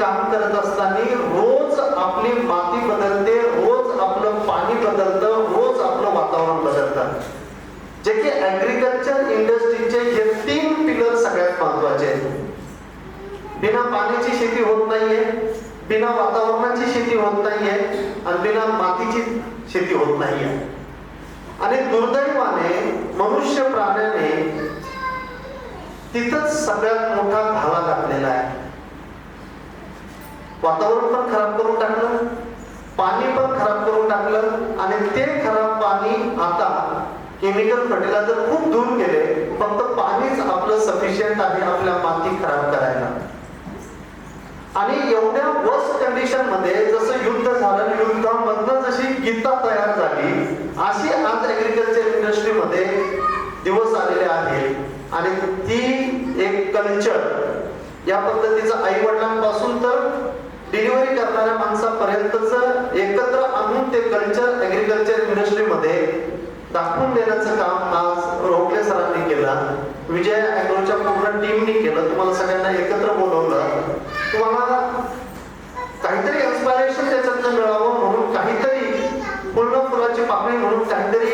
काम करत असताना रोज आपली माती बदलते रोज आपलं पाणी बदलतं रोज आपलं वातावरण बदलतं. जे की ऍग्रिकल्चर इंडस्ट्रीचे हे तीन पिलर सगळ्यात महत्त्वाचे आहेत. बिना पाण्याची शेती होत नाहीये बिना वातावरणाची शेती होत नाहीये आणि बिना मातीची शेती होत नाहीये. आणि दुर्दैवाने मनुष्य प्राण्याने तिथंच सगळ्यात मोठा भाला घातलेला आहे. वातावरण पण खराब करून टाकलं पाणी पण खराब करून टाकलं आणि ते खराब पाणी आता केमिकल फर्टिलायझर खूप धुवून गेले. फक्त पाणीच आपलं सफिशियंट आहे आपल्या माती खराब करायला. आणि एवढ्या वर्स्ट कंडिशनमध्ये जसं युद्ध झालं युद्धामधनं जशी गीता तयार झाली अशी आज ऍग्रिकल्चर इंडस्ट्रीमध्ये दिवस आलेले आहे आणि ती एक कल्चर या पद्धतीचं आई वडिलांपासून तर डिलिव्हरी करणाऱ्या माणसापर्यंतच एकत्र आणून ते कल्चर ऍग्रिकल्चर इंडस्ट्रीमध्ये दाखवून देण्याचं काम आज रोखले सरांनी केलं. विजय अॅग्रोच्या पूर्ण टीमनी केलं. तुम्हाला सगळ्यांना एकत्र बोलवलं. तुम्हाला काहीतरी इन्स्पायरेशन त्याच्यातनं मिळावं म्हणून काहीतरी पूर्ण फुलाची पाकळी म्हणून काहीतरी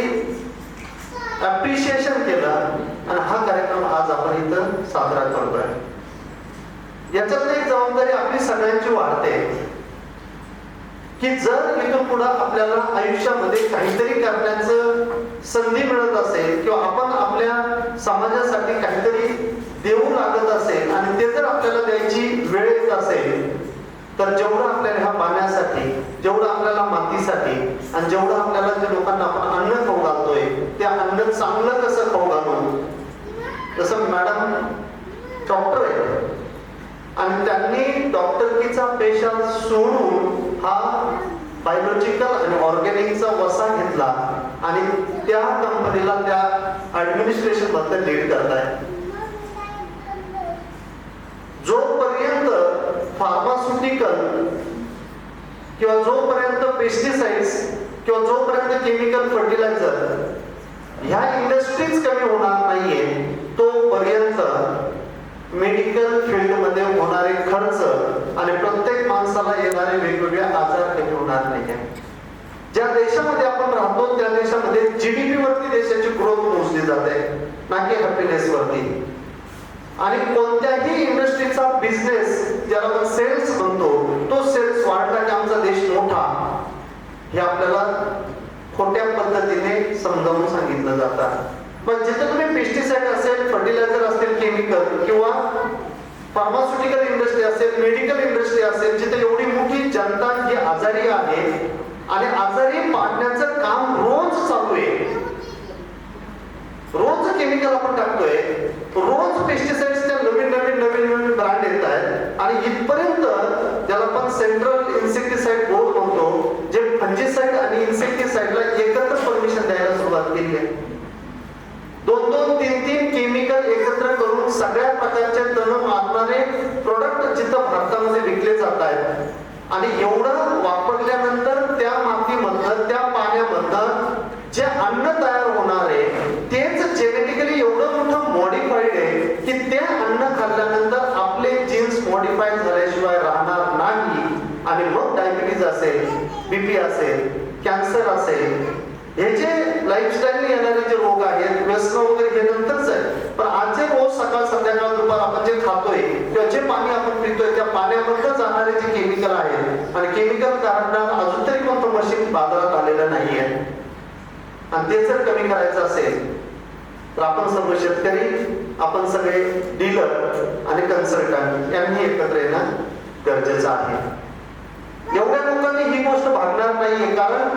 अप्रिशिएशन केलं. आणि हा कार्यक्रम आज आपण इथं साजरा करतोय. याच्यात एक जबाबदारी आपली सगळ्यांची वाढते. की जर इथून पुढे आपल्याला आयुष्यामध्ये काहीतरी करण्याचं संधी मिळत असेल किंवा आपण आपल्या समाजासाठी काहीतरी देऊ लागत असेल आणि ते जर आपल्याला द्यायची वेळ येत असेल तर जेवढं आपल्याला ह्या पाण्यासाठी जेवढं आपल्याला मातीसाठी आणि जेवढं आपल्याला जे लोकांना आपण अन्न खाऊ घालतोय ते अन्न चांगलं कसं खाऊ घालू जसं मॅडम डॉक्टर आहे आणि त्यांनी डॉक्टरकीचा पेशा सोडून हा बायोलॉजिकल आणि ऑर्गॅनिकचा वसा घेतला. आणि त्या कंपनीला त्या ऍडमिनिस्ट्रेशनबद्दल लीड करताय. जोपर्यंत फार्मास्युटिकल किंवा जोपर्यंत पेस्टिसाइड्स किंवा जोपर्यंत केमिकल फर्टिलायझर ह्या इंडस्ट्रीज कमी होणार नाहीये तोपर्यंत मेडिकल फील्डमध्ये होणारे खर्च आणि प्रत्येक माणसाला येणारे वेगवेगळे आजार कमी होणार नाहीये. ज्या देशामध्ये आपण राहतो त्या देशामध्ये जीडीपी वरती देशाची ग्रोथ मोजली जाते ना की हॅपीनेस वरती. आणि कोणत्याही इंडस्ट्रीचा बिझनेस ज्याला आपण सेल्स म्हणतो तो सेल्स वाढला की आमचा देश मोठा हे आपल्याला खोट्या पद्धतीने समजावून सांगितलं जातं. पण जिथे तुम्ही पेस्टिसाइड असेल फर्टिलायझर असेल केमिकल किंवा फार्मास्युटिकल इंडस्ट्री असेल मेडिकल इंडस्ट्री असेल जिथे एवढी मोठी जनता जी आजारी आहे आणि आजारी पाडण्याचं काम रोज चालू आहे. रोज केमिकल आपण टाकतोय रोज पेस्टिसाइड्सच्या नवीन नवीन नवीन नवीन ब्रँड येत आहेत आणि इथपर्यंत ज्याला आपण सेंट्रल इन्सेक्टिसाइड बोर्ड म्हणतो जे फंजीसाइड आणि इन्सेक्टिसाइडला एकत्र परमिशन द्यायला सुरुवात केली आहे. दोन दोन तीन तीन केमिकल एकत्र सगळ्या प्रकारचे तण मारणारे प्रोडक्ट जिथं भारतामध्ये विकले जात आहेत. आणि एवढं वापरल्यानंतर त्या मातीमधलं त्या पाण्यामधलं जे अन्न तयार होणार आहे तेच जेनेटिकली एवढं मोठं मॉडिफाईड आहे की ते अन्न खाल्ल्यानंतर आपले जीन्स मॉडिफाईड झाल्याशिवाय राहणार नाही. आणि मग डायबिटीज असेल बीपी असेल कॅन्सर असेल हे जे लाईफस्टाईल येणारे जे रोग आहेत व्यसन वगैरे हे नंतरच आहे पण आज जे रोज सकाळ संध्याकाळ दुपार आपण जे खातोय किंवा जे पाणी आपण पितोय त्या पाण्यामधनं जाणारे जे केमिकल आहेत आणि केमिकल काढणार अजून तरी कोणतं मशीन बाजारात आलेलं नाहीये. आणि ते जर कमी करायचं असेल तर आपण सर्व शेतकरी आपण सगळे डीलर आणि कन्सल्टंट यांनी एकत्र येणं गरजेचं आहे. एवढ्या लोकांनी ही गोष्ट भागणार नाहीये कारण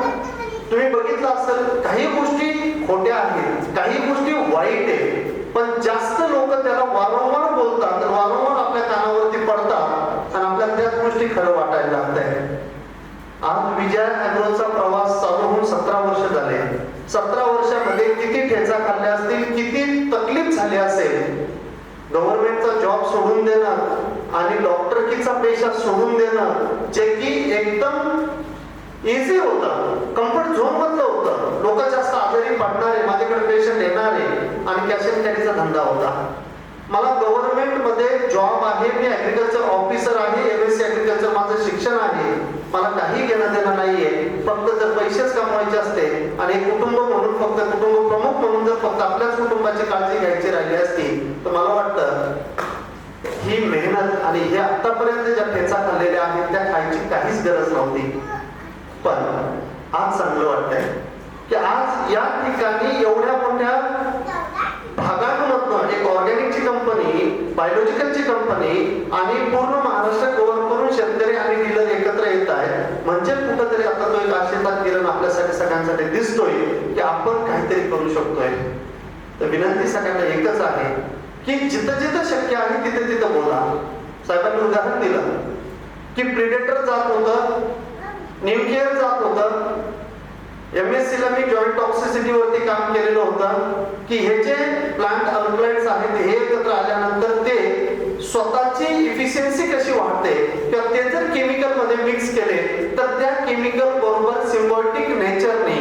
तुम्ही बघितलं असेल काही गोष्टी खोट्या आहेत काही गोष्टी वाईट आहेत. पण जास्त लोक त्याला वारंवार बोलतात वारंवार आपल्या कानावरती पडतात आणि आपल्याला त्याच गोष्टी खरं वाटायला लागत आहे आज विजय अॅग्रोचा प्रवास चालू होऊन सतरा वर्ष झाले. सतरा वर्षामध्ये किती ठेचा खाल्ल्या असतील किती तकलीफ झाली असेल? गव्हर्नमेंटचा जॉब सोडून देणं आणि डॉक्टरकीचा पेशा सोडून देणं जे की एकदम इझी होतं. कम्फर्ट झोन मधलं होतं. लोक जास्त आजारी पडणारे माझ्याकडे पेशंट येणारे. आणि कॅश कॅरीचा धंदा होता. मला गव्हर्नमेंटमध्ये जॉब आहे मी ऍग्रिकल्चर ऑफिसर आहे एम एस सी शिक्षण आहे. मला काही घेणं देणं नाहीये. फक्त जर पैसेच कमवायचे असते आणि कुटुंब म्हणून फक्त कुटुंब प्रमुख म्हणून जर फक्त आपल्याच कुटुंबाची काळजी घ्यायची राहिली असती तर मला वाटतं ही मेहनत आणि हे आतापर्यंत ज्या ठेचा खाल्लेल्या आहेत त्या खायची काहीच गरज नव्हती. पण आज चांगलं वाटतंय की आज या ठिकाणी एवढ्या मोठ्या भागांमधनं एक ऑर्गॅनिकची कंपनी बायोलॉजिकलची कंपनी आणि पूर्ण महाराष्ट्र कव्हर करून शेतकरी आणि डीलर एकत्र येत आहेत. म्हणजे कुठंतरी आता तो एक आशीर्वाद किरण आपल्यासाठी सगळ्यांसाठी दिसतोय की आपण काहीतरी करू शकतोय. तर विनंती सगळ्यांना एकच आहे की जिथं जिथं शक्य आहे तिथे तिथं बोला. साहेबांनी उदाहरण दिलं की प्रिडेटर जात होतं न्यूक्लिअर जात होतं एम एस सी ला मी जॉईंट टॉक्सिसिटी वरती काम केलेलं होतं की हे जे प्लांट अल्कलाइड्स आहेत हे एकत्र आल्यानंतर ते स्वतःची इफिशियन्सी कशी वाढते किंवा ते जर केमिकलमध्ये मिक्स केले तर त्या केमिकल बरोबर सिम्बॉटिक नेचरने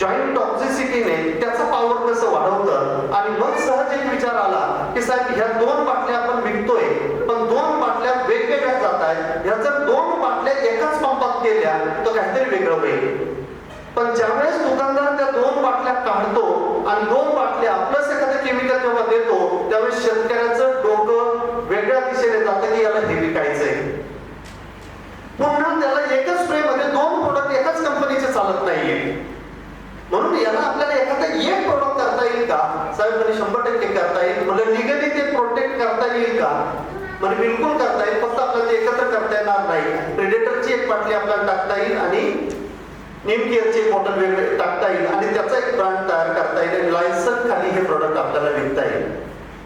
जॉईंट टॉक्सिसिटीने त्याचं पॉवर कसं वाढवतं? आणि मग सहज एक विचार आला की साहेब ह्या दोन बाटल्या आपण विकतोय पण दोन बाटल्या वेगवेगळ्या जात आहेत ह्या जर दोन बाटल्या एकाच पंपात केल्या तर काहीतरी वेगळं होईल. पण ज्यावेळेस दुकानदार त्या दोन बाटल्या काढतो आणि दोन बाटल्या प्लस एखादं केमिकल जेव्हा देतो त्यावेळेस शेतकऱ्याचं डोकं वेगळ्या दिशेने जातं की याला हे विकायचंय. पुन्हा त्याला एकच स्प्रे मध्ये दोन प्रोडक्ट एकाच कंपनीचे चालत नाहीये. म्हणून याला आपल्याला एखादा एक प्रोडक्ट करता येईल का? साहेब म्हणजे शंभर टक्के करता येईल. म्हणजे लिगली ते प्रोटेक्ट करता येईल का? म्हणजे बिलकुल करता येईल. फक्त आपल्याला ते एकत्र करता येणार नाही. प्रेडेटरची एक बाटली आपल्याला टाकता येईल आणि नेमकी याचे बॉटल वेगळे टाकता येईल आणि त्याचा एक ब्रँड तयार करता येईल आणि लायसन खाली हे प्रोडक्ट आपल्याला विकता येईल.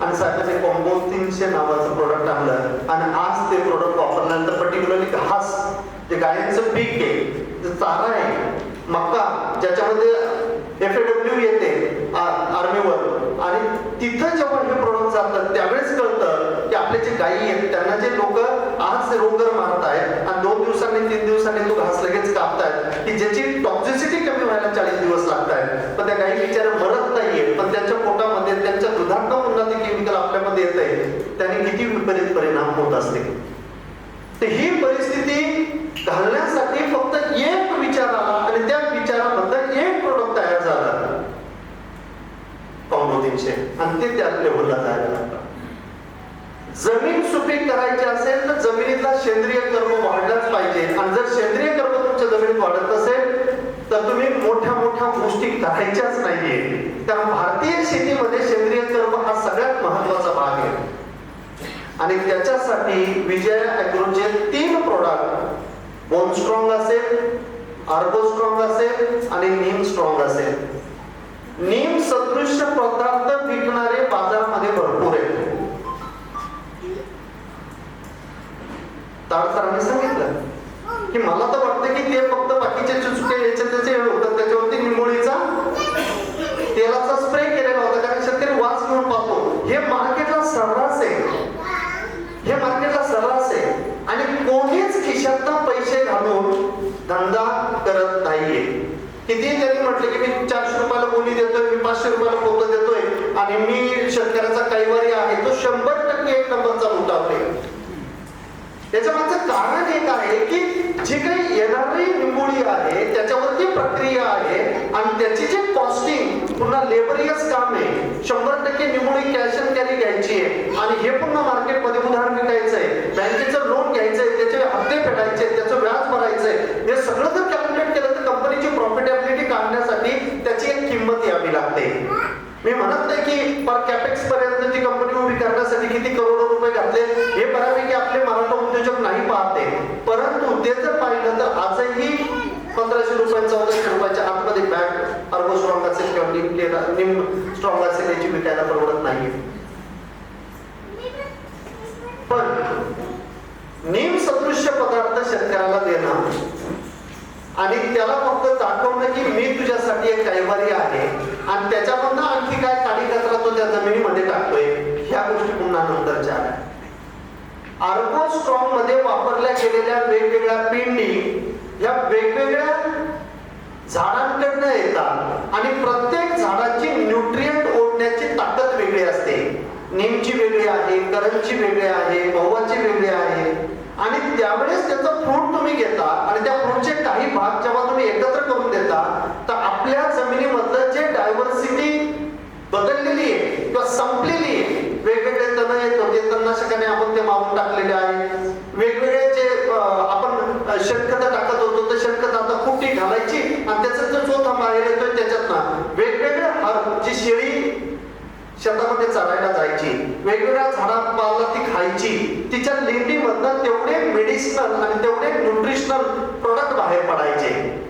आणि साहेबांनी कॉम्बो तीनशे नावाचं प्रोडक्ट आणलं आणि आज ते प्रोडक्ट वापरल्यानंतर पर्टिक्युलरली घास जे गायांचं पीक आहे जे चारा आहे मक्का ज्याच्यामध्ये एफ डब्ल्यू येते आर्मीवर आणि तिथं जेव्हा हे प्रोडक्ट जातात त्यावेळेस कळतं की आपले जे गायी आहेत त्यांना जे लोक आज रोगर मारतायत आणि दोन दिवसांनी तो घास लगेच कापतायत की ज्याची टॉक्झिसिटी कमी व्हायला चाळीस दिवस लागतायत पण त्या गायी बिचाऱ्या मरत नाहीये पण त्यांच्या पोटामध्ये त्यांच्या दुधातनं पुन्हा ते केमिकल आपल्यामध्ये येत आहे त्याने किती विपरीत परिणाम होत असते. तर ही परिस्थिती घालण्यासाठी फक्त एक विचार आला आणि त्या विचाराबद्दल एक प्रोडक्ट तयार झाला. कॉम्बो तीनशे आणि ते त्या लेवलला जायला लागला. जमीन सुपीक करायची असेल तर जमिनीतला सेंद्रिय कर्म वाढलाच पाहिजे. आणि जर सेंद्रिय कर्म तुमच्या जमिनीत वाढत असेल तर तुम्ही मोठ्या मोठ्या गोष्टी करायच्याच नाहीये. कारण भारतीय शेतीमध्ये सेंद्रिय कर्म हा सगळ्यात महत्त्वाचा भाग आहे. आणि त्याच्यासाठी विजय अॅग्रोचे तीन प्रोडक्ट बोन स्ट्रॉंग असेल आर्गो स्ट्रॉंग असेल आणि नीम स्ट्रॉंग असेल. नीम सदृश्य पदार्थ विकणारे बाजारामध्ये भरपूर आहेत. तार सरांनी सांगितलं की मला तर वाटतं की ते फक्त बाकीचे चुचके याचे त्याचे होतात त्याच्यावरती निंबोळीचा तेलाचा स्प्रे केलेला होता कारण शेतकरी वास घेऊन पाहतो हे मार्केटला सर्रास आहे हे मार्केटला सर्रास आहे आणि कोणीच खिशातनं पैसे घालून धंदा करत नाहीये किती त्यांनी म्हटलं की मी चारशे रुपयाला बोली देतोय मी पाचशे रुपयाला पोतं देतोय आणि मी शेतकऱ्याचा कैवारी आहे तो शंभर टक्के एक नंबरचा उठावले त्याच्या मागचं कारण एक आहे की जी काही येणारी निंबोळी आहे त्याच्यावरती प्रक्रिया आहे आणि त्याची जी कॉस्टिंग पुन्हा लेबरियस काम आहे शंभर टक्के निंबोळी कॅश अँड कॅरी घ्यायची आहे. आणि हे पुन्हा मार्केटमध्ये उदाहरण विकायचं आहे. बँकेचं लोन घ्यायचंय त्याचे हप्ते फेडायचे त्याचं व्याज भरायचंय हे सगळं जर कॅल्क्युलेट केलं तर कंपनीची प्रॉफिटेबिलिटी काढण्यासाठी त्याची एक किंमत यावी लागते मी म्हणत नाही की पर कॅपेक्स पर्यंतची कंपनी उभी करण्यासाठी किती करोडो रुपये घातले हे बऱ्यापैकी आपले मराठा उद्योजक नाही पाहते परंतु ते जर पाहिलं तर आजही पंधराशे रुपये चौदाशे रुपयाच्या आतमध्ये बॅग अर्बो स्ट्रॉंग असेल किंवा निम निम स्ट्रॉंग असेल याची विकायला परवडत नाही पण निम सदृश्य पदार्थ शेतकऱ्याला देणं आणि त्याला फक्त दाखवणं की मी तुझ्यासाठी एक कैवारी आहे आणि त्याच्यामधनं आणखी काय काडी कचरा तो त्या जमिनीमध्ये टाकतोय ह्या गोष्टी पुन्हा नंतरच्या आल्या आर्गो स्ट्रॉंगमध्ये वापरल्या गेलेल्या वेगवेगळ्या पेंडी या वेगवेगळ्या झाडांकडनं येतात आणि प्रत्येक झाडाची न्यूट्रिएंट ओढण्याची ताकद वेगळी असते. नीमची वेगळी आहे करंजची वेगळी आहे महुवाची वेगळी आहे. आणि त्यावेळेस त्याचा फ्रूट तुम्ही घेता आणि त्या फ्रूटचे काही भाग जेव्हा तुम्ही एकत्र करून देता तर आपल्या जमिनीमधलं जे डायव्हर्सिटी बदललेली आहे किंवा संपलेली आहे वेगवेगळे तण येत होते तणनाशकाने आपण ते मारून टाकलेले आहे. वेगवेगळे जे आपण शेणखत टाकत होतो ते शेणखत आता कुटी घालायची आणि त्याचा जो चोथा बाहेर येतोय त्याच्यातनं वेगवेगळे हर जी शेळी शेतामध्ये चरायला जायची वेगवेगळ्या झाडापाला ती खायची तिच्या लेंडीमधनं तेवढे मेडिसिनल आणि तेवढे न्यूट्रिशनल प्रोडक्ट बाहेर पडायचे.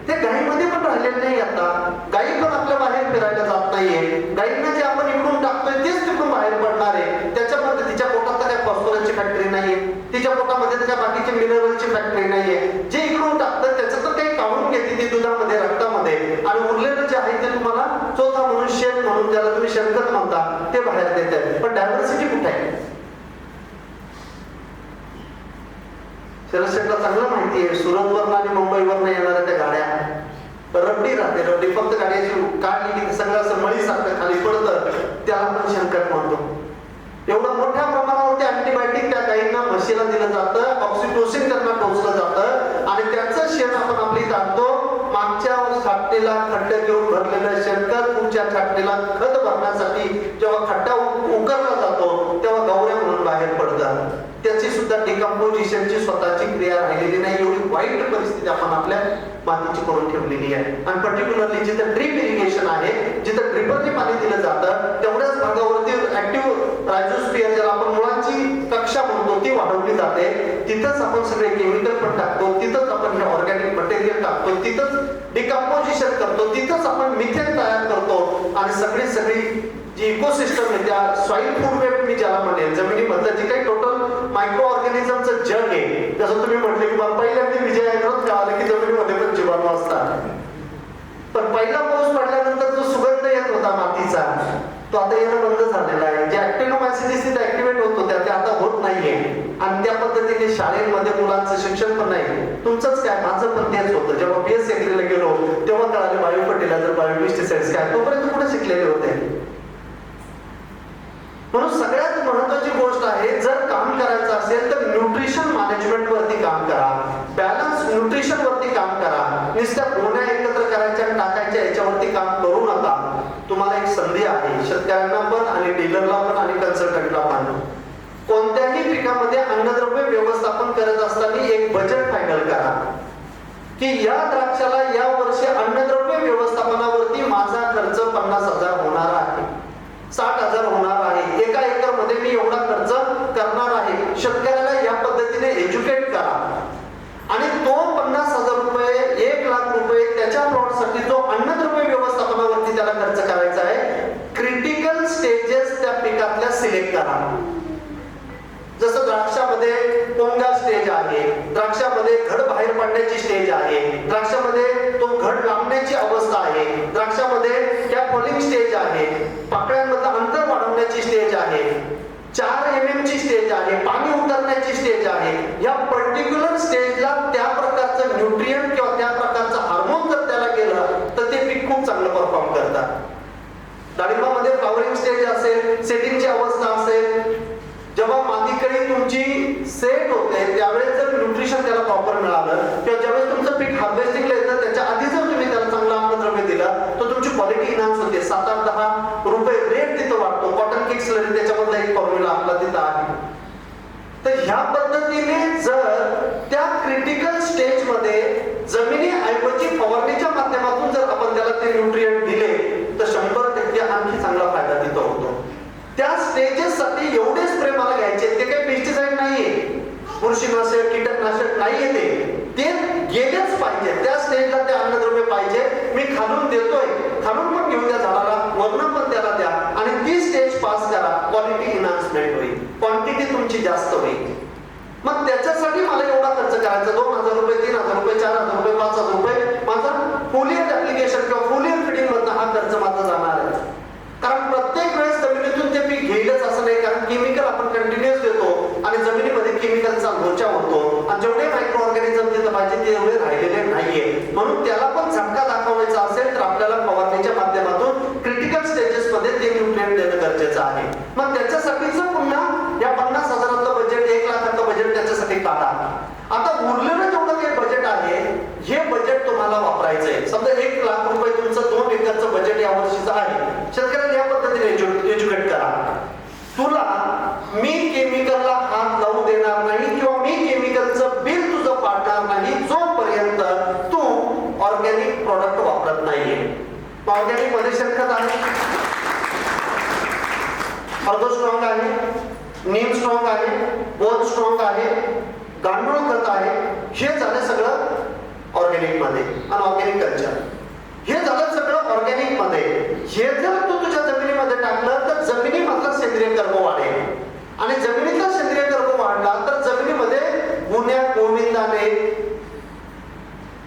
ते गायीमध्ये पण राहिलेले नाही आता. गाई पण आपल्या बाहेर फिरायला जात नाहीये. गाईंना जे आपण इकडून टाकतोय तेच तिकडून बाहेर पडत आहे त्याच्यामध्ये तिच्या पोटात तर काही फॅक्टरी नाहीये. तिच्या पोटामध्ये त्याच्या बाकीचे मिनरलची फॅक्टरी नाहीये. जे इकडून टाकतात त्याचं तर काही काढून घेते ती दुधामध्ये रक्तामध्ये. आणि उरलेलं जे आहे ते तुम्हाला चौथा म्हणून शेण म्हणून ज्याला तुम्ही शेणखत म्हणता ते बाहेर देत आहे पण डायव्हर्सिटी कुठे आहे? शरद चांगलं माहिती आहे. सुरतवरनं आणि मुंबईवरनं येणाऱ्या त्या गाड्या. रबडी राहते. रबडी फक्त गाड्याची काढली की सगळं असं मळीसारखं खाली पडतं. त्याला आपण शंकर म्हणतो. एवढं मोठ्या प्रमाणावरती अँटीबायोटिक त्या गायींना म्हशीला दिलं जातं ऑक्सिटोसिन त्यांना टोचलं जातं. आणि त्याचं शेण आपण आपली टाकतो मागच्या छाटणीला खड्डे घेऊन भरलेलं शेणखत पुढच्या छाटणीला खत भरण्यासाठी जेव्हा खड्डा उकरला जातो तेव्हा गौऱ्या म्हणून बाहेर पडतात. त्याची सुद्धा डिकम्पोजिशनची स्वतःची क्रिया राहिलेली नाही. एवढी वाईट परिस्थिती आपण आपल्या मातीची करून ठेवलेली आहे. आणि पर्टिक्युलरली जिथं ड्रीप इरिगेशन आहे जिथं ड्रिपरने पाणी दिलं जातं तेवढ्याच भागावरती ऍक्टिव्ह रायझोस्फियर ज्याला आपण मुळांची कक्षा म्हणतो ती वाढवली जाते. तिथंच आपण सगळे केमिकल पण टाकतो तिथंच आपण हे ऑर्गॅनिक मटेरियल टाकतो तिथंच डिकम्पोजिशन करतो तिथंच आपण मिथेन तयार करतो. आणि सगळी सगळी जी इकोसिस्टम आहे त्या सॉईल फूड वेब मी ज्याला म्हणेल जमिनीमधलं जे काही टोटल मायक्रो ऑर्गॅनिझमचं जग आहे. जसं तुम्ही म्हटलं की बाबा पहिल्यांदा विजय कळालं की जमिनीमध्ये पण जीवाणू असतात. पण पहिला पाऊस पडल्यानंतर जो सुगंध येत होता मातीचा तो आता येणं बंद झालेला आहे. जे ऍक्टिव्ह तिथे ऍक्टिव्हेट होत होत्या त्या आता होत नाहीये. आणि त्या पद्धतीने शाळेमध्ये मुलांचं शिक्षण पण नाही. तुमचंच काय? माझं पण तेच होतं. जेव्हा बीएस ला गेलो तेव्हा कळाले बायो जर बायो पेस्टिसाइड्स काय? तोपर्यंत कुठे शिकलेले होते? म्हणून सगळ्यात महत्वाची गोष्ट आहे जर काम करायचं असेल तर न्यूट्रिशन मॅनेजमेंट वरती काम करा. बॅलन्स न्यूट्रिशन वरती काम करा. नुसत्या गोण्या एकत्र करायच्या टाकायच्या याच्यावरती काम करू नका. तुम्हाला एक संधी आहे शेतकऱ्यांना पण आणि डीलरला पण आणि कन्सल्टंटला पण. कोणत्याही पिकामध्ये अन्नद्रव्य व्यवस्थापन करत असताना एक बजेट फायनल करा. की या द्राक्षाला या वर्षी अन्नद्रव्य व्यवस्थापनावरती माझा खर्च पन्नास हजार होणार आहे. साठ हजार होणार आहे. एका एकर मी एवढा खर्च करणार आहे. शेतकऱ्याला या पद्धतीने एज्युकेट करा. आणि तो पन्नास हजार रुपये एक लाख रुपये त्याच्या प्लॉटसाठी जो अन्नद्रव्य व्यवस्थापनावरती त्याला खर्च करायचा आहे क्रिटिकल स्टेजेस त्या पिकातल्या सिलेक्ट करा. जसं द्राक्षामध्ये पोंगा स्टेज आहे द्राक्षामध्ये घड बाहेर पडण्याची स्टेज आहे द्राक्षामध्ये तो घड लांबण्याची अवस्था आहे द्राक्षामध्ये त्या फॉलिंग स्टेज आहे पाकळ्यांमधलं अंतर वाढवण्याची स्टेज आहे चार एम एम ची स्टेज आहे पाणी उतरण्याची स्टेज आहे. या पर्टिक्युलर स्टेजला त्या प्रकारचं न्यूट्रियन किंवा त्या प्रकारचं हार्मोन जर त्याला गेलं तर ते पीक खूप चांगलं परफॉर्म करतात. डाळिंबामध्ये फ्लॉवरिंग स्टेज असेल सेटिंगची अवस्था असेल. जेव्हा मादीकळी तुमची सेट होते त्यावेळेस जर न्यूट्रिशन त्याला प्रॉपर मिळालं किंवा ज्यावेळेस तुमचं पीक हार्वेस्टिंगला येतं त्याच्या आधी जर तुम्ही त्याला चांगलं अन्नद्रव्य दिलं तर तुमची क्वालिटी इन्हान्स होते. सात आठ दहा रुपये रेट तिथं वाढतो. कॉटन किक्स त्याच्या एक फॉर्म्युला आपला तिथं आहे. तर ह्या पद्धतीने जर त्या क्रिटिकल स्टेजमध्ये जमिनी ऐवजी फवारणीच्या माध्यमातून जर आपण त्याला ते न्यूट्रिएंट दिले तर शंभर टक्के आणखी चांगला फायदा तिथं होतो. त्या स्टेजेस साठी एवढे स्प्रे मला घ्यायचे ते काही पेस्टिसाइड नाहीये. बुरशीनाशक कीटकनाशक नाहीये ते. ते गेलेच पाहिजे. त्या स्टेजला ते अन्नद्रव्य पाहिजे. मी खालून देतोय. खालून पण घेऊन त्या झाडाला. वर्ण पण त्याला द्या आणि ती स्टेज पास करा क्वालिटी इन्हान्समेंट होईल. क्वांटिटी तुमची जास्त होईल. मग त्याच्यासाठी मला एवढा खर्च करायचा. दोन हजार रुपये तीन हजार रुपये चार हजार रुपये पाच हजार रुपये. माझा फोलियर ऍप्लिकेशन किंवा फोलियर फिडिंग मधनं हा खर्च माझा जाणार आहे. कारण प्रत्येक वेळेस जमिनीतून ते पीक घेईलच असं नाही. कारण केमिकल आपण कंटिन्युअस देतो आणि जमिनीमध्ये केमिकलचा लोचा होतो. आणि जेवढे मायक्रो ऑर्गॅनिझम तिथं पाहिजे तेवढे राहिलेले नाहीये. म्हणून त्याला पण झटका दाखवा. आहे. मग त्याच्यासाठीच पुन्हा या पन्नास हजारातलं बजेट एक लाखातलं बजेट त्याच्यासाठी काढा. आता उरलेलं जेवढं काही बजेट आहे हे बजेट तुम्हाला वापरायचं आहे समजा एक लाख रुपये तुमचं दोन एकरचं बजेट यावर्षीचं आहे. शेतकऱ्यांना हळद स्ट्रॉंग आहे नीम स्ट्रॉंग आहे बोन स्ट्रॉंग आहे गांडूळ खत आहे. हे झालं सगळं ऑर्गॅनिकमध्ये आणि ऑर्गॅनिक कल्चर हे झालं सगळं ऑर्गॅनिकमध्ये. हे जर तू तुझ्या जमिनीमध्ये टाकलं तर जमिनीमधला सेंद्रिय कर्म वाढेल. आणि जमिनीतला सेंद्रिय कर्म वाढला तर जमिनीमध्ये गुन्ह्या गोविंदाने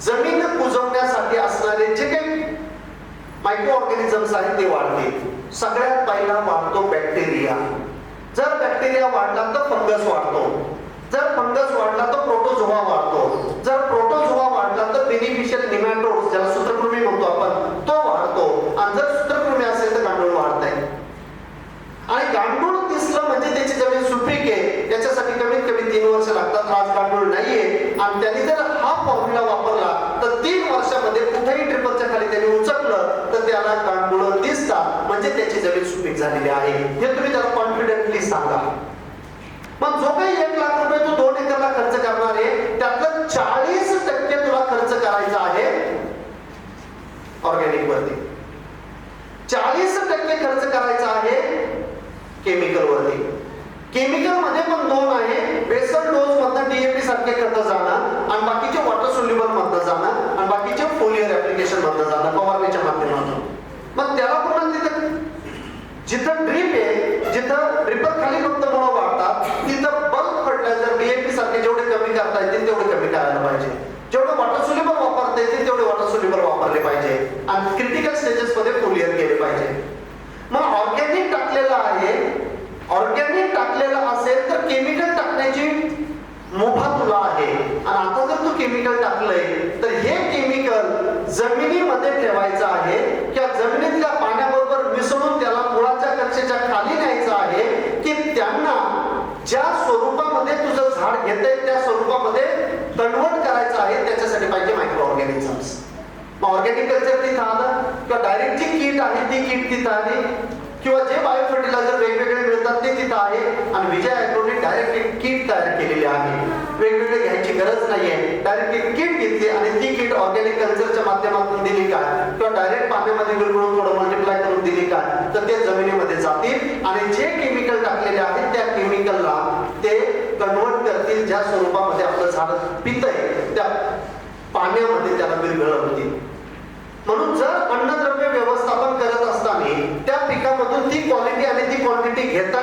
जमीन कुजवण्यासाठी असणारे जे काही मायक्रो ऑर्गॅनिझम्स आहेत ते वाढतील. सगळ्यात पहिला वाढतो बॅक्टेरिया जर बॅक्टेरिया वाढला तर फंगस वाढतो. जर फंगस वाढला तर प्रोटोझोआ वाढतो. जर प्रोटोझोआ वाढला तर बेनिफिशियल निमॅटोड्स ज्याला सूत्रकृमी म्हणतो आपण तो वाढतो. आणि जर सूत्रकृमी असेल तर गांडूळ वाढत आहे आणि गांडूळ दिसलं म्हणजे त्याची जमीन सुपीक आहे. याच्यासाठी कमीत कमी तीन वर्ष लागतात. आज गांडूळ नाहीये. आणि त्यांनी जर हा फॉर्म्युला वापरला तीन वर्षामध्ये कुठेही ट्रिपलच्या खाली त्यांनी उचकलं तर त्याला गांडूळ दिसतात म्हणजे त्याची जमीन सुपीक झालेली आहे. हे तुम्ही त्याला कॉन्फिडेंटली सांगा. मग जो काही एक लाख रुपये तू दोन एकरला खर्च करणार आहे त्यातलं चाळीस टक्के तुला खर्च करायचा आहे ऑर्गॅनिक वरती चाळीस टक्के खर्च करायचा आहे केमिकल वरती केमिकलमध्ये पण दोन आहे बेसल डोस मधनं डीएपी सारखे खत जाणं आणि बाकीचे वॉटर सोल्युबल मधनं जाणं आणि बाकीचे फोलियर ऍप्लिकेशन मधनं जाणं फवारणीच्या माध्यमातून मग त्याला पुन्हा तिथं जिथं ड्रीप आहे जिथं ड्रिपर खाली फक्त मुळं वाढतात तिथं बल्क फर्टिलायझर डीएपी सारखे जेवढे कमी करता येतील तेवढे कमी करायला पाहिजे जेवढे वॉटर सोल्युबल वापरता येतील तेवढे वॉटर सोल्युबल वापरले पाहिजे आणि क्रिटिकल स्टेजेस मध्ये फोलियर केले पाहिजे मग ऑर्गॅनिक टाकलेलं आहे ऑर्गॅनिक टाकलेलं असेल तर केमिकल टाकण्याची मुभा तुला आहे आणि आता जर तू केमिकल टाकलंय तर हे केमिकल जमिनीमध्ये ठेवायचं आहे किंवा जमिनीतल्या पाण्याबरोबर मिसळून त्याला मुळाच्या कक्षेच्या खाली न्यायचं आहे की त्यांना ज्या स्वरूपामध्ये तुझं झाड घेतंय त्या स्वरूपामध्ये कन्वर्ट करायचं आहे त्याच्यासाठी पाहिजे मायक्रो ऑर्गॅनिझम्स ऑर्गॅनिक कल्चर तिथं आलं किंवा डायरेक्ट जी किट आहे ती किट तिथं आली किंवा जे बायो फर्टिलायझर वेगवेगळे मिळतात ते तिथं आहे. आणि विजय ॲग्रोने डायरेक्ट एक किट तयार केलेली आहे. वेगवेगळे घ्यायची गरज नाहीये. डायरेक्ट एक किट घेतली आणि ती किट ऑर्गॅनिक कल्चरच्या माध्यमातून दिली का? किंवा डायरेक्ट पाण्यामध्ये विरघळून थोडं मल्टिप्लाय करून दिली का? तर ते जमिनीमध्ये जातील. आणि जे केमिकल टाकलेले आहेत त्या केमिकलला ते कन्वर्ट करतील. ज्या स्वरूपामध्ये आपलं झाड आहे त्या पाण्यामध्ये त्याला विरघळवतील म्हणून जर अन्नद्रव्य व्यवस्थापन करत असताना त्या पिकामधून ती क्वालिटी आणि ती क्वांटिटी घेताना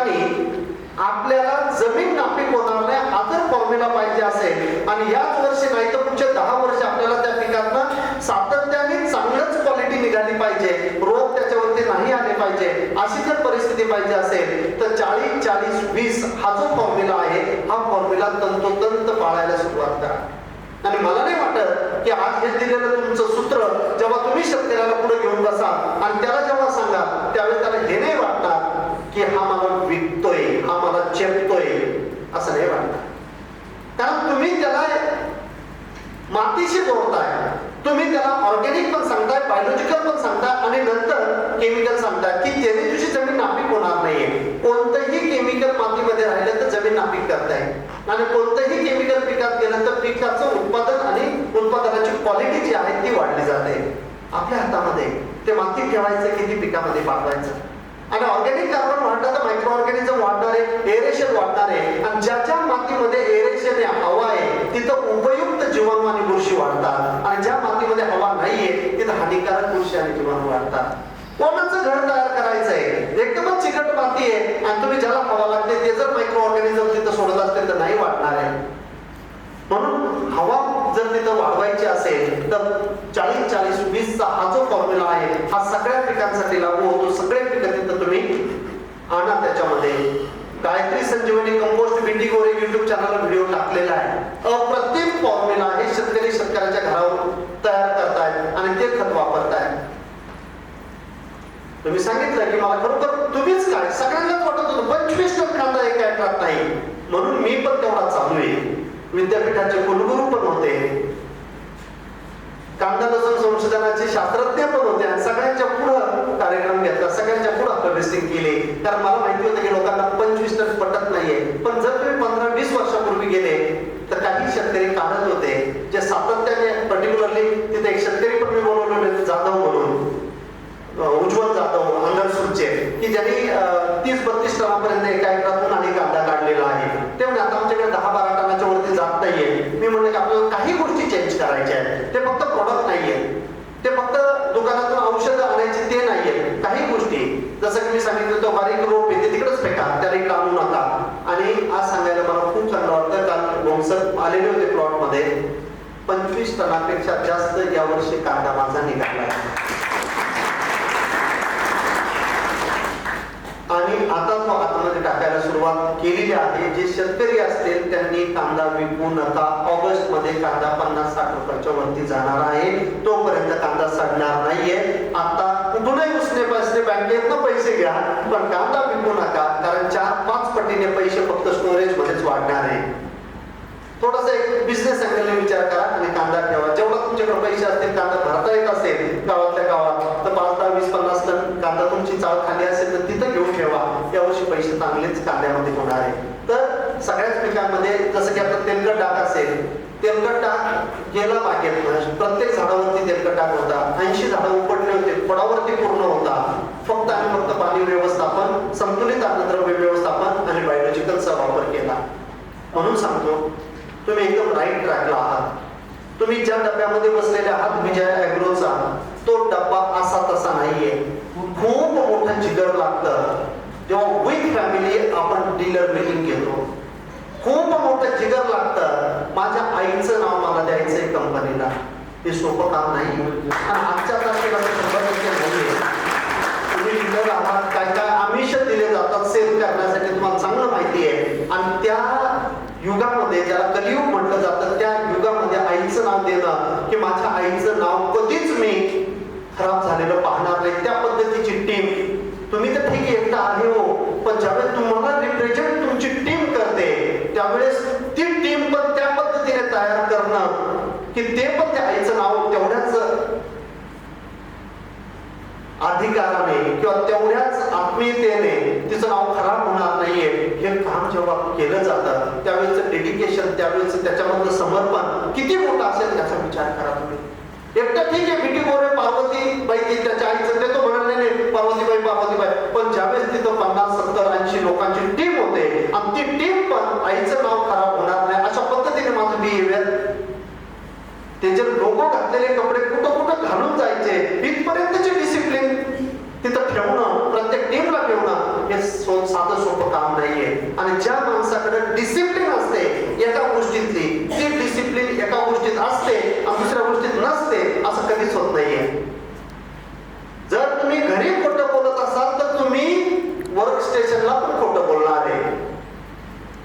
आपल्याला जमीन नापीक होणार नाही आदर फॉर्म्युला पाहिजे असेल आणि याच वर्षी नाही तर पुढचे दहा वर्ष आपल्याला त्या पिकांना सातत्याने चांगलंच क्वालिटी निघाली पाहिजे. रोग त्याच्यावरती नाही आले पाहिजे. अशी जर परिस्थिती पाहिजे असेल तर चाळीस चाळीस वीस हा जो फॉर्म्युला आहे हा फॉर्म्युला तंतोतंत पाळायला सुरुवात करा. आणि मला नाही वाटत की आज हे दिलेलं तुमचं सूत्र जेव्हा तुम्ही शेतकऱ्याला पुढे घेऊन बसा आणि त्याला जेव्हा सांगा त्यावेळेस त्याला हे नाही वाटणार की हा मला विकतोय हा मला चेपतोय असं नाही वाटत. कारण तुम्ही त्याला मातीशी जोडताय. तुम्ही त्याला ऑर्गॅनिक पण सांगताय बायोलॉजिकल पण सांगताय आणि नंतर केमिकल सांगताय की त्याने तुझी जमीन नापीक होणार नाहीये कोणतंही केमिकल मातीमध्ये राहिलं तर जमीन नापीक करताय आणि कोणतंही केमिकल पिकात गेलं तर पिकाचं उत्पादन आणि उत्पादनाची क्वालिटी जी आहे ती वाढली जाते आपल्या हातामध्ये. ते मातीत ठेवायचं किती पिकामध्ये पाठवायचं आणि ऑर्गॅनिक कार्बन वाढलं तर मायक्रो ऑर्गॅनिझम वाढणार आहे एरेशन वाढणार आहे. आणि ज्या ज्या मातीमध्ये एरेशन आहे हवा आहे तिथं उपयुक्त जीवाणू आणि बुरशी वाढतात. आणि ज्या मातीमध्ये हवा नाहीये तिथं हानिकारक बुरशी आणि जीवाणू वाढतात. कोणाचं घर तयार करायचं आहे एकदमच चिकट माती आहे. आणि तुम्ही ज्याला हवा लागते ते जर मायक्रो ऑर्गॅनिझम तिथं सोडत असते तर नाही वाटणार आहे. म्हणून हवा जर तिथं वाढवायची असेल तर चाळीस चाळीस वीसचा हा जो फॉर्म्युला आहे हा सगळ्या पिकांसाठी लागू होतो. सगळे पिकं तिथं तुम्ही आणा त्याच्यामध्ये. गायत्री संजीवनी कंपोस्ट बिंडी गोरे युट्यूब चॅनलला व्हिडिओ टाकलेला आहे. अप्रतिम फॉर्म्युला हे शेतकरी शेतकऱ्याच्या घरावर तयार करतायत आणि ते खत वापरतायत. तुम्ही सांगितलं की मला खरोखर तुम्हीच काय? सगळ्यांनाच वाटत होतं पंचवीस टन एक एका नाही. म्हणून मी पण विद्यापीठाचे कुलगुरू पण होते. कांदा लसूण संशोधनाचे शास्त्रज्ञ पण होते आणि सगळ्यांच्या पुढं कार्यक्रम घेतला सगळ्यांच्या पुढं हार्वेस्टिंग केली. कारण मला माहिती होतं की लोकांना पंचवीस तर पटत नाहीये. पण जर तुम्ही पंधरा वीस वर्षापूर्वी गेले तर काही शेतकरी काढत होते जे सातत्याने पर्टिक्युलरली तिथे एक शेतकरी पण मी बोलवले होते जाधव म्हणून. उज्ज्वल जाधव अंगरसूरचे की ज्यांनी तीस बत्तीस इतकं बारीक रोप येते तिकडेच फेका त्याला इकडे आणू नका. आणि आज सांगायला मला खूप चांगलं वाटतं कारण वंशज आलेले होते प्लॉटमध्ये. पंचवीस टनापेक्षा जास्त या वर्षी कांदा माझा निघाला आणि आता तो आतमध्ये टाकायला सुरुवात केलेली आहे. जे शेतकरी असतील त्यांनी कांदा विकून आता ऑगस्टमध्ये कांदा पन्नास साठ रुपयाच्या वरती जाणार आहे. तोपर्यंत कांदा सडणार नाहीये. आता कुठूनही उसने पैसे बँकेतनं पैसे घ्या पण कांदा विकू नका कारण चार पाच पटीने पैसे फक्त स्टोरेज मध्येच वाढणार आहे. थोडासा एक बिझनेस अँगलने विचार करा आणि कांदा ठेवा. जेवढा तुमच्याकडे पैसे असतील कांदा भरता येत असेल गावातल्या गावात तर पाच दहा वीस पन्नास टन कांदा तुमची चाळ खाली असेल तर तिथं घेऊन ठेवा. यावर्षी पैसे चांगलेच कांद्यामध्ये होणार आहे. तर सगळ्याच पिकांमध्ये जसं की आता तेलकट डाग असेल तेलकट टाक गेला बागेत प्रत्येक झाडावरती तेलकट टाक होता ऐंशी झाडं उपटले होते. फळावरती पूर्ण होता. फक्त आणि फक्त पाणी व्यवस्थापन संतुलित अन्नद्रव्य व्यवस्थापन आणि बायोलॉजिकलचा वापर केला. म्हणून सांगतो तुम्ही एकदम राईट ट्रॅकला आहात. तुम्ही ज्या डब्यामध्ये बसलेले आहात विजय अॅग्रोचा तो डब्बा असा तसा नाहीये. खूप मोठं जिगर लागतं. तेव्हा विथ फॅमिली आपण डीलर मिटिंग घेतो. खूप मोठं जिगर लागतं. माझ्या आईचं नाव मला द्यायचंय कंपनीला. हे सोपं काम नाही. आणि आजच्या तारखेला शंभर टक्के तुम्ही आहात काय काय आमिष दिले जातात सेल करण्यासाठी तुम्हाला चांगलं माहिती आहे. आणि त्या युगामध्ये ज्याला कलियुग म्हटलं जातं त्या युगामध्ये आईचं नाव देणं की माझ्या आईचं नाव कधीच मी खराब झालेलं पाहणार नाही. त्या पद्धतीची टीम तुम्ही तर ठीक आहे एकटा आहे हो. पण ज्यावेळेस तुम्हाला रिप्रेझेंट तुमची टीम करते त्यावेळेस ती टीम पण त्या पद्धतीने तयार करणं की ते पण त्या आईचं नाव तेवढ्याच अधिकाराने किंवा तेवढ्याच आत्मीयतेने तिचं नाव खराब होणार नाहीये. हे काम जेव्हा केलं जातं त्यावेळेचं डेडिकेशन त्यावेळेच त्याच्यामधलं समर्पण किती मोठं असेल याचा विचार करा तुम्ही. एकटं ठीक आहे मिटिंग वर पार्वती बाई त्याच्या आईचं ते तो म्हणाले नाही पार्वतीबाई पार्वतीबाई. पण ज्यावेळेस तिथं पन्नास सत्तर ऐंशी लोकांची टीम होते आणि ती टीम पण आईचं नाव खराब होणार नाही अशा पद्धतीने माझं बिहेवियर त्याचे लोक घातलेले कपडे कुठं कुठं घालून जायचे इथपर्यंतचे डिसिप्लिन तिथं ठेवणं प्रत्येक टीमला ठेवणं हे सो- साधं सोपं काम नाहीये आणि ज्या माणसाकडे डिसिप्लिन असते एका गोष्टीतली ती डिसिप्लिन एका गोष्टीत असते आणि दुसऱ्या गोष्टीत नसते असं कधीच होत नाहीये जर तुम्ही घरी खोटं बोलत असाल तर तुम्ही वर्क स्टेशनला पण खोटं बोलणार आहे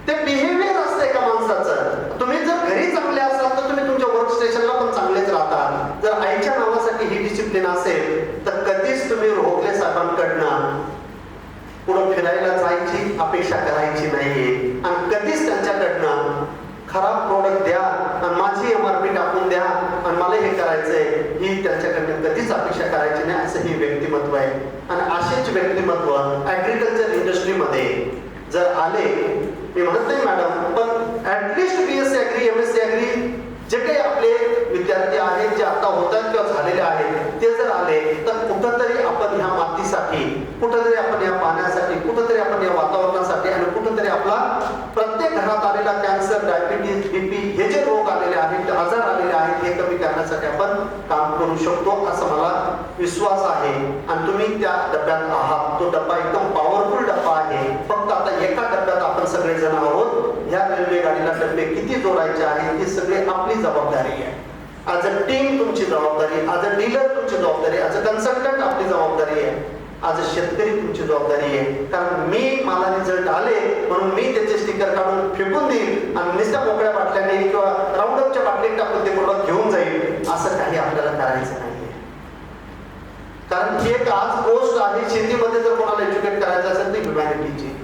ते बिहेवियर असते एका माणसाचं तुम्ही जर घरी चांगले असाल तर तुम्ही तुमच्या वर्क स्टेशनला पण चांगलेच राहता जर आईच्या नावासाठी ही डिसिप्लिन असेल तर कधीच तुम्ही रोहले साहेबांकडनं पुढं फिरायला जायची अपेक्षा करायची नाहीये आणि कधीच त्यांच्याकडनं खराब प्रोडक्ट द्या आणि माझी एम आर पी टाकून द्या आणि मला हे करायचंय ही त्यांच्याकडनं कधीच अपेक्षा करायची नाही असं हे व्यक्तिमत्व आहे आणि असेच व्यक्तिमत्व ऍग्रिकल्चर इंडस्ट्रीमध्ये जर आले मी म्हणत नाही मॅडम पण at least B S C agri M S C agri जे काही आपले विद्यार्थी आहेत जे आता होतात किंवा झालेले आहेत ते जर आले तर कुठंतरी आपण ह्या मातीसाठी कुठंतरी आपण या पाण्यासाठी कुठंतरी आपण या वातावरणासाठी आणि कुठंतरी आपला प्रत्येक घरात आलेला कॅन्सर डायबिटीज बीपी हे जे रोग आलेले आहेत ते आजार आलेले आहेत हे कमी करण्यासाठी आपण काम असं मला विश्वास आहे. आणि तुम्ही त्या डब्यात आहात. तो डब्बा एकदम पॉवरफुल डब्बा आहे. फक्त आता एका डब्यात आपण सगळेजण आहोत. ह्या रेल्वे गाडीला डब्बे किती जोडायचे आहेत ती सगळी आपली जबाबदारी आहे. ॲज अ टीम तुमची जबाबदारी ॲज अ डीलर तुमची जबाबदारी ॲज अ कन्सल्टंट आपली जबाबदारी आहे. आज शेतकरी तुमची जबाबदारी आहे. कारण मी मला रिझल्ट आले म्हणून मी त्याचे स्टिकर काढून फेकून देईल आणि नुसत्या मोकळ्या बाटल्याने किंवा राऊंडअपच्या बाटलीत टाकून ते प्रोडक्ट घेऊन जाईल असं काही आपल्याला करायचं नाहीये कारण ही एक आज गोष्ट आहे शेतीमध्ये जर कोणाला एज्युकेट करायचं असेल तर ह्युमॅनिटीची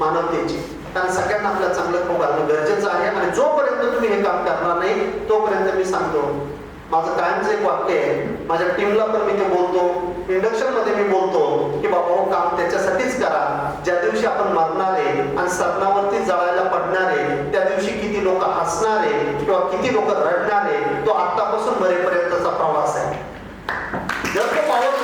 मानवतेची. कारण सगळ्यांना आपल्याला चांगलं खाऊ घालणं गरजेचं आहे आणि जोपर्यंत तुम्ही हे काम करणार नाही तोपर्यंत मी सांगतो माझं कायमचं एक वाक्य आहे माझ्या टीमला पण मी ते बोलतो इंडक्शनमध्ये मी बोलतो की बाबा हो काम त्याच्यासाठीच करा. ज्या दिवशी आपण मरणारे आणि सरणावरती जळायला पडणारे त्या दिवशी किती लोक हसणारे किंवा किती लोक रडणारे तो आतापासून मरेपर्यंतचा प्रवास आहे. जर तो पॉवरफुल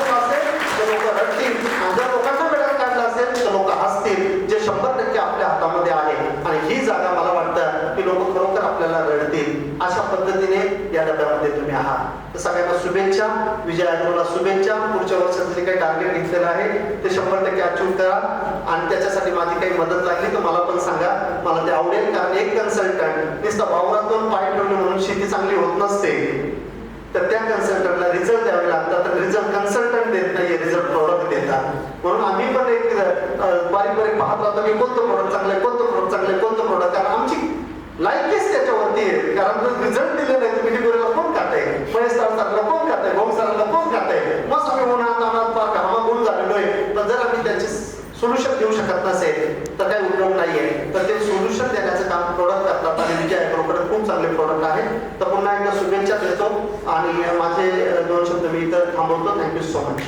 असतील जर लोकांना वेळात काढला असेल तर लोक हसतील जे शंभर टक्के आपल्या हातामध्ये आहे. आणि ही जागा मला वाटतं की लोक खरोखर आपल्याला रडतील. अशा पद्धतीने या डब्यामध्ये तुम्ही आहात. तर सगळ्यांना शुभेच्छा. विजय अग्रवालला शुभेच्छा. पुढच्या वर्षाचं जे काही टार्गेट घेतलेलं आहे ते शंभर टक्के अचीव करा. आणि त्याच्यासाठी माझी काही मदत लागली तर मला पण सांगा. मला ते आवडेल कारण एक कन्सल्टंट नुसतं वावरातून पाय ठेवणे म्हणून शेती चांगली होत नसते. तर त्या कन्सल्टंटला रिझल्ट द्यावे लागतात. तर रिझल्ट कन्सल्टंट देत नाही रिझल्ट प्रोडक्ट म्हणून आम्ही पण एक बारीक बारीक पाहत राहतो की कोणतं प्रोडक्ट चांगलं आहे कोणतं प्रोडक्ट चांगलं आहे कोणतं प्रोडक्ट कारण आमची लाईकच त्याच्यावरती आहे. कारण जर रिझल्ट दिले नाही तुम्ही डिगोरीला कोण खाताय महेश सरांना कोण खाताय भोम सरांना कोण खाताय मग आम्ही उन्हात अनात पाक गुण झालेलो आहे. तर जर आम्ही त्याची सोल्युशन देऊ शकत नसेल तर काही उपयोग नाहीये. तर ते सोल्युशन देण्याचं काम प्रोडक्ट करतात. आणि विजय अॅग्रोकडे खूप चांगले प्रोडक्ट आहेत तर पुन्हा एकदा शुभेच्छा देतो. आणि माझे दोन शब्द मी इथं थांबवतो. Thank you so much